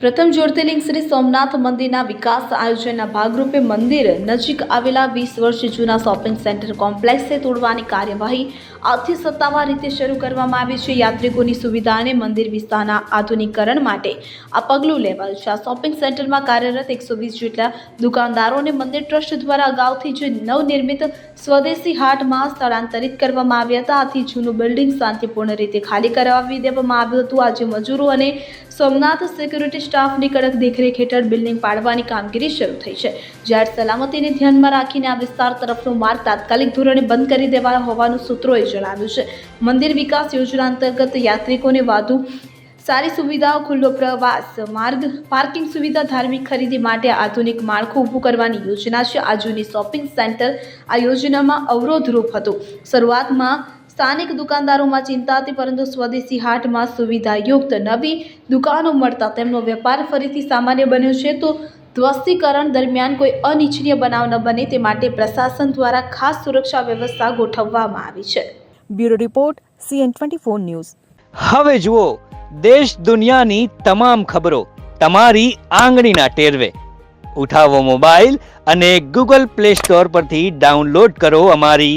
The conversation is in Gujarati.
પ્રથમ જ્યોતિર્લિંગ શ્રી સોમનાથ મંદિરના વિકાસ આયોજનના ભાગરૂપે મંદિર નજીક આવેલા વીસ વર્ષ જૂના શોપિંગ સેન્ટર કોમ્પ્લેક્સને તોડવાની કાર્યવાહી આજથી સત્તાવાર રીતે શરૂ કરવામાં આવી છે. યાત્રિકોની સુવિધા અને મંદિર વિસ્તારના આધુનિકરણ માટે આ પગલું લેવાયું છે. આ શોપિંગ સેન્ટરમાં કાર્યરત એકસો વીસ જેટલા દુકાનદારોને મંદિર ટ્રસ્ટ દ્વારા અગાઉથી જ નવનિર્મિત સ્વદેશી હાટમાં સ્થળાંતરિત કરવામાં આવ્યા હતા. આથી જૂનું બિલ્ડિંગ શાંતિપૂર્ણ રીતે ખાલી કરાવી દેવામાં આવ્યું હતું. આજે મજૂરો અને સોમનાથ સિક્યુરિટી સ્ટાફની કડક દેખરેખ હેઠળ બિલ્ડિંગ પાડવાની કામગીરી શરૂ થઈ છે. જ્યારે સલામતીને ધ્યાનમાં રાખીને આ વિસ્તાર તરફનો માર્ગ તાત્કાલિક ધોરણે બંધ કરી દેવાયો હોવાનું સૂત્રોએ જણાવ્યું છે. મંદિર વિકાસ યોજના અંતર્ગત યાત્રિકોને વધુ સારી સુવિધાઓ, ખુલ્લો પ્રવાસ માર્ગ પાર્કિંગ સુવિધા, ધાર્મિક ખરીદી માટે આધુનિક માળખું ઊભું કરવાની યોજના છે. આ જૂની શોપિંગ સેન્ટર આ યોજનામાં અવરોધરૂપ હતું. શરૂઆતમાં સ્થાનિક દુકાનદારોમાં ચિંતા હતી પરંતુ સ્વદેશી હાટમાં સુવિધાયુક્ત નવી દુકાનો મળતા તેમનો વેપાર ફરીથી સામાન્ય બન્યો છે. તો ધ્વસ્તીકરણ દરમિયાન કોઈ અનિચ્છનીય બનાવ ન બને તે માટે પ્રશાસન દ્વારા ખાસ સુરક્ષા વ્યવસ્થા ગોઠવવામાં આવી છે. Bureau report CN twenty four news. હવે જુઓ દેશ દુનિયાની તમામ ખબરો તમારી આંગળીના ટેરવે. ઉઠાવો મોબાઈલ અને ગૂગલ પ્લે સ્ટોર પરથી ડાઉનલોડ કરો અમારી